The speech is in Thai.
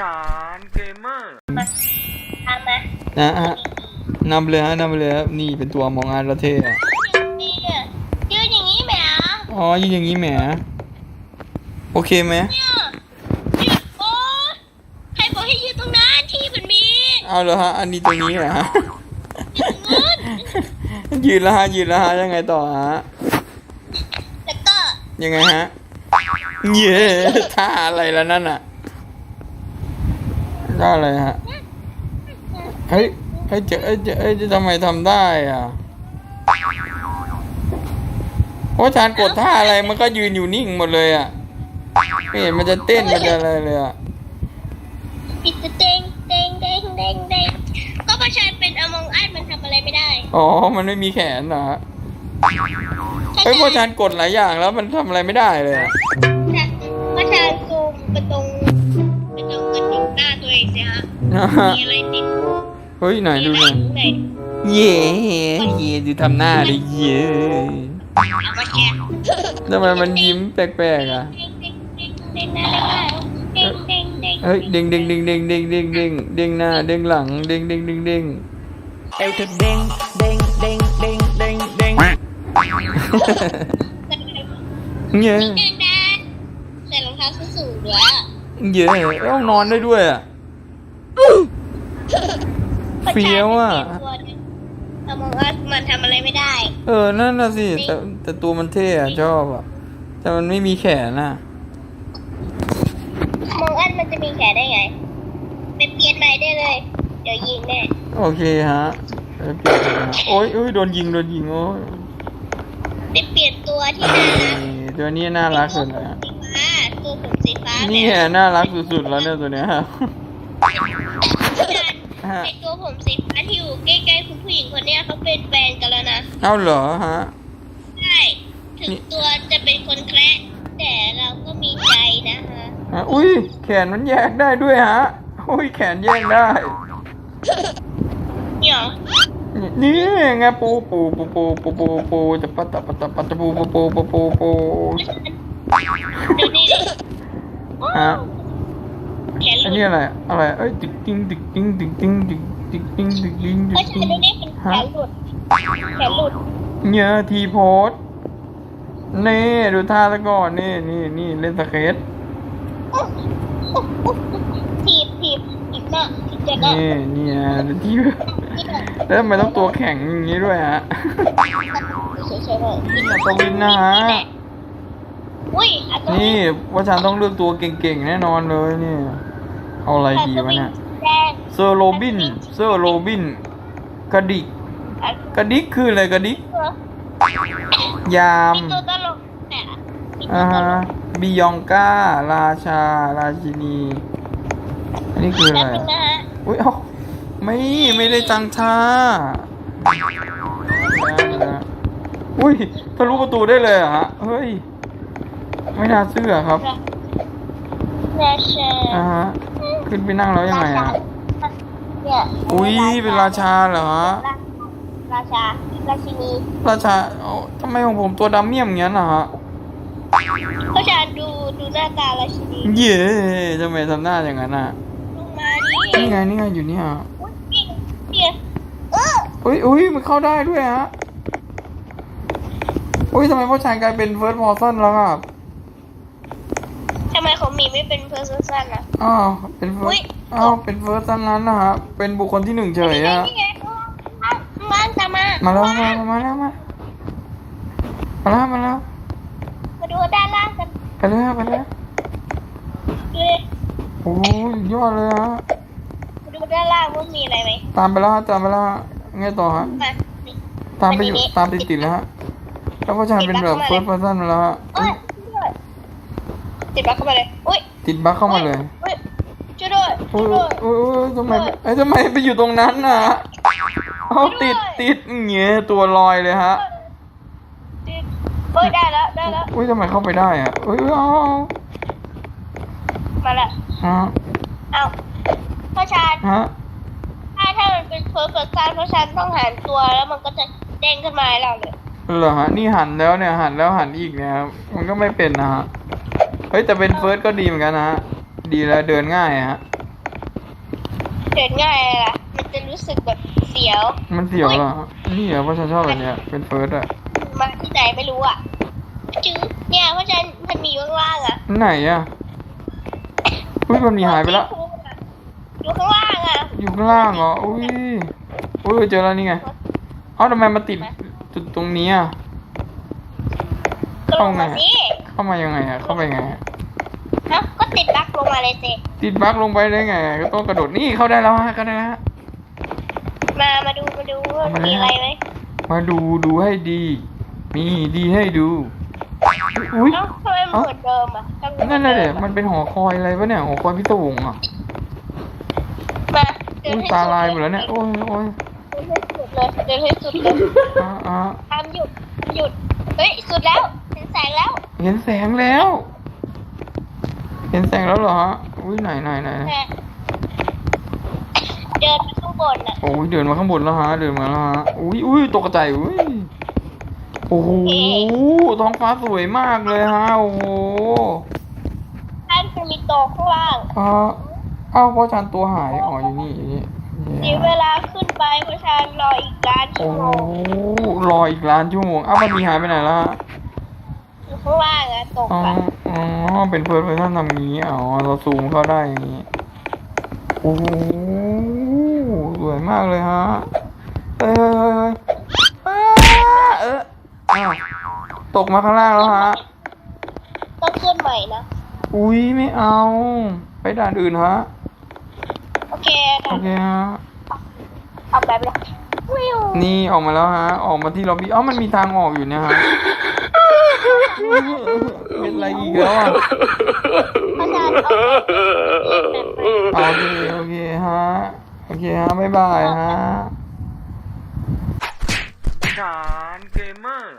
ชานเกมเมอร์ทำมานะฮะนำเลยฮะนำเลยครับนี่เป็นตัวมองอาร์ตเท่อะนี่เนี่ยยืนอย่างนี้แหมอะอ๋อยืนอย่างนี้แหมโอเคไหมเนี่ยยืนโอ้ใครบอกให้ยืนตรงนั้นที่มันมีเอาเหรอฮะอันนี้ตรงนี้เหรอฮะเงินยืนแล้วฮะยืนแล้วฮะยังไงต่อฮะแล้วก็ยังไงฮะเย้ท่าอะไรแล้วนั่นอะ ท่าอะไรฮะ เฮ้ย เฮ้ยเจเอ้ยเจเอ้ยทำไมทำได้อะเพราะชานกดท่าอะไรมันก็ยืนอยู่นิ่งหมดเลยอะไม่เห็นมันจะเต้นมันจะอะไรเลยอะปิดจะเด้งเด้งเด้งเด้งเด้งก็ประชาเป็นอมองอัดมันทำอะไรไม่ได้ อ๋อ มันไม่มีแขนเหรอฮะเฮ้ยเพราะชานกดหลายอย่างแล้วมันทำอะไรไม่ได้เลยอะประ น้าตัวเองสิฮะ มีอะไรติดเฮ้ยไหนมีดูอะหไรน่อยอยู่ไหนเย่เย่ดูทำหน้าดิเย่เอามาแกะทำไมมันยิ้มแปลกๆอะเด้งเด้งเด้งเด้งหน้าเด้งหลังเด้งเด้งเด้งเฮ้ยเด้งเด้งเด้งเด้งเด้งเด้งเด้งเด้งหน้าเด้งหลังเด้งเด้งเด้งเด้งเอวเธอเด้งเด้งเด้งเด้งเด้งเด้งเย่มีแดงแดงใส่รองเท้าส้นสูงด้วยอะ เย่ต้องนอนได้ด้วยอะ เฟี้ยวอะ แต่มองว่ามันทำอะไรไม่ได้ เออ นั่นน่ะสิ แต่แต่ตัวมันเท่อะชอบอะ แต่มันไม่มีแขนอะ มองอันมันจะมีแขนได้ไงไปเปลี่ยนใหม่ได้เลย เดี๋ยวยิงแน่โอเคฮะเออเปลี่ยนเลยนะโอ้ยโอ้ยโดนยิง โดนยิง โอ้ยไปเปลี่ยนตัวที่น่ารักนี่ตัวนี้น่ารักสุดเลยอะสีฟ้า ตัวผมสีฟ้านี่แบบน่ารักสุดๆแล้วเนี่ยตัวเนี้ยครับฮะไอตัวผมสีฟ้าที่อยู่ใกล้ๆคุณผู้หญิงคนเนี้ยเขาเป็นแฟนกันแล้วนะเอาเหรอฮะใช่ถึงตัวจะเป็นคนแคระแต่เราก็มีใจนะฮะอะอุ้ยแขนมันแยกได้ด้วยฮะอุ้ยแขนแยกได้เนี่ยเหรอนี่ไงปูปูปูปูปูปูปูจะปัตตะปัตตะปัตตะปูปูปูปูปูปูดูนี่ดิ ฮะแขนหอันลุนี้ดอะไรอะไรเอ้ยติ๊กติ๊งติ๊กติ๊งติ๊กติ๊งติ๊กติ๊กติ๊งติ๊กติ๊งติ๊ก็กใช้ติ๊งดูนี่เป็นแขฮะนหลุดแขนหลุดเนี่ยทีโพสนี่ดูท่าซะก่อนนี่นี่นี่เล่นสเก็ตถีบถีบถีบหน้าถีบเจ็บหน้านี่นี่อะทีแล้วทำไมต้องตัวแข็งอย่างนี้ด้วยฮะเฉยๆเลยอัศวินนะฮะ อุ้ยอัศวินี่ว่าฉันต้องเลือกตัวเก่งๆแน่นอนเลยนี่เอาอะไรดีวะเนี่ยแดงเซอร์โรบินเซอร์โรบินกระดิกกระดิกคืออะไรกระดิกยามมีตัวตลกแต่มีตัอ่าวตฮะลกบิยองก้า ราชา ราชินี อันนี้คืออะแป๊บไรนึงนะฮะอุ้ยเอ้าไม่ไม่ได้ตังท่าอุ้ยทะลุประตูได้เลยเหรอฮะ เฮ้ย ไม่น่าเชื่อครับราชาอ่าฮะขึ้นไปนั่งแล้วยังไงอะเนี่ยอุ้ยเป็นราชาเหรอฮะราชา ราชินี ราชาเอ้าทำไมของผมตัวดำเมี่ยมอย่างนั้นนะฮะราชาดูดูหน้าตาราชินีเย้ทำไมทำหน้าอย่างนั้นอะลงมาดินี่ไงนี่ไงอยู่เนี่ยอุ๊ยเนี่ยเอออุ้ยอุ้ยมันเข้าได้ด้วยฮะอุ้ยทำไมพ่อชายกลายเป็นเฟิร์สพอร์ซันแล้วครับทำไมของหมีไม่เป็นเพอร์ซันอะอ้าวเป็นเฟิอุ๊ร์ย สอ้าวเป็นเฟิร์สซันนั้นนะฮะเป็นบุคคลที่หนึ่งเฉยนี่ไงอะ นี่ไงข้างล่างตามมามามาแล้วมาแล้วมาแล้วมามาแล้วมาแล้วมาดูด้านล่างกันไปแล้วไปแล้วเลยโอ้ยยอดเลยฮะมาดูด้านล่างว่ามีอะไรไหมตามไปแล้วฮะตามไปแล้วฮะไงต่อฮะมานี่ตามไปอยู่ตามติดติดๆแล้วฮะแล้วพ่อชายเป็นแบบเฟิร์สพอร์ซันมาแล้วฮะเอ้ย ติดบั๊กเข้ามาเลย อุ้ยติดบั๊กเข้ามาเลยอุ้ยช่วยด้วยโอ้ช่วยยด้วย โอ้ยโอ้ยทำไมไอ้ยทำไมไปอยู่ตรงนั้นน่ะเอาติดติดเงี้ยตัวลอยเลยฮะติดเอ้ยได้แล้วได้แล้วอุ้ยทำไมเข้าไปได้อะอุ้ยเอามาละฮะเอาพ่อชานฮะถ้าถ้ามันเป็นเฟิร์สเฟิร์สซันพ่อชานต้องหันตัวแล้วมันก็จะเด้งขึ้นมาให้เราเลยเหรอฮะนี่หันแล้วเนี่ยหันแล้วหันอีกเนี่ยครับมันก็ไม่เป็นนะฮะ เฮ้ยแต่เป็นเฟิร์สก็ดีเหมือนกันนะฮะ ดีแล้วเดินง่ายอะฮะ เดินง่ายเลยล่ะ มันจะรู้สึกแบบเสียว มันเสียวเหรอ นี่เหรอว่าฉันชอบแบบเนี้ย เป็นเฟิร์สอะมาที่ไหนไม่รู้อะจื้อเนี่ยเพราะฉะนันมันมีอยู่ข้างล่างอะไหนอะอุ้ยมันมีหายไปแล้ว อยู่ข้างล่างอะอยู่ข้างล่างเหรอ อุ้ย อุ้ยเจอแล้วนี่ไง เอ้าทำไมมาติดจุดตรงนี้อะก็ลงมาสิ เข้ามายังไงอะเข้าไปยังไงอะฮะก็ติดบั๊กลงมาเลยสิ ติดบั๊กลงไปได้ไงก็ต้องกระโดดนี่เข้าได้แล้วฮะเข้าได้แล้วฮะ มา มาดู มาดูว่ามันมีอะไรไหมมาดูดูให้ดี มีดีให้ดู อุ้ย เอ้าทำไมมันเหมือนเดิมอะทำไมนั่นแหละหมืเด็อดิมันเป็นหอคอยอะไรวะเนี่ยหอคอยพิศวงอะมาเดิอุ้นยให้ตาสุดลายหมดแล้วเนี่ยโอ้ยโอ้ยเดินให้สุดเลย เดินให้สุดเลยอ่าอ่าทำหยุดหยุด เฮ้ย สุดแล้วเห็นแสงแล้ว เห็นแสงแล้ว เห็นแสงแล้วเหรอฮะอุ้ยไหนไหนไหนแม่เดินไปข้างบนอะโอ้ยเดินมาข้างบนแล้วฮะ เดินมาแล้วฮะ อุ้ยอุ้ยตกใจอุ้ย โอ้โห ท้องฟ้าสวยมากเลยฮะ โอ้โหท่านจะมีโตะข้างล่างอ่าอ้าวเพราะฉันตัวหาย อ๋ออยู่นี่อยู่นี่เสียเวลาขึ้นไปเพราะฉันรออีกล้านชั่โอ้วโมงรออีกล้านชั่วโมง อ้าวมันมีหายไปไหนแล้วฮะอยู่ ข้างล่างอะตกอ๋อ อะอ๋อ เป็นเพิร์ดเพิร์ทำอย่างนี้ อ๋อ เราซูมเข้าได้อย่างนี้ โอ้โหสวยมากเลยฮะ เอ้ยเอ้ยเอ้ยเอ้ยอ้าวตกมาข้างล่างแล้วฮะ ต้องขึ้นใหม่นะ อุ้ยไม่เอา ไปด่านอื่นฮะ โอเคโอเคฮะ เอาแบบเลยวิวนี่ออกมาแล้วฮะ ออกมาที่ล็อบบี้อ๋อมันมีทางออกอยู่เนี่ยฮะ เป็นอะไรอีกแล้วอะเพราะฉะนันเอาแบบไปโอเคโอเคฮะโอเคฮะบ๊ายบายฮะ ฐานเกมเมอร์